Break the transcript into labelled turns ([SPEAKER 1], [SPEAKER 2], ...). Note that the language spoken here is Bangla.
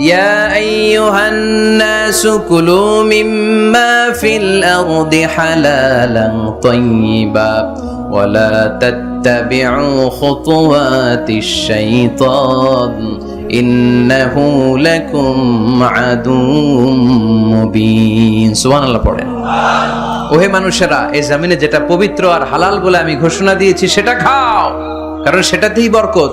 [SPEAKER 1] يا أيها الناس كلوا مما في الأرض حلالا طيبا ولا تتبعوا خطوات الشيطان إنه لكم عدو مبين سبحان الله পড়েন ওহে মানুষেরা এই জমিনে যেটা পবিত্র আর হালাল বলে আমি ঘোষণা দিয়েছি সেটা খাও কারণ সেটাতেই বরকত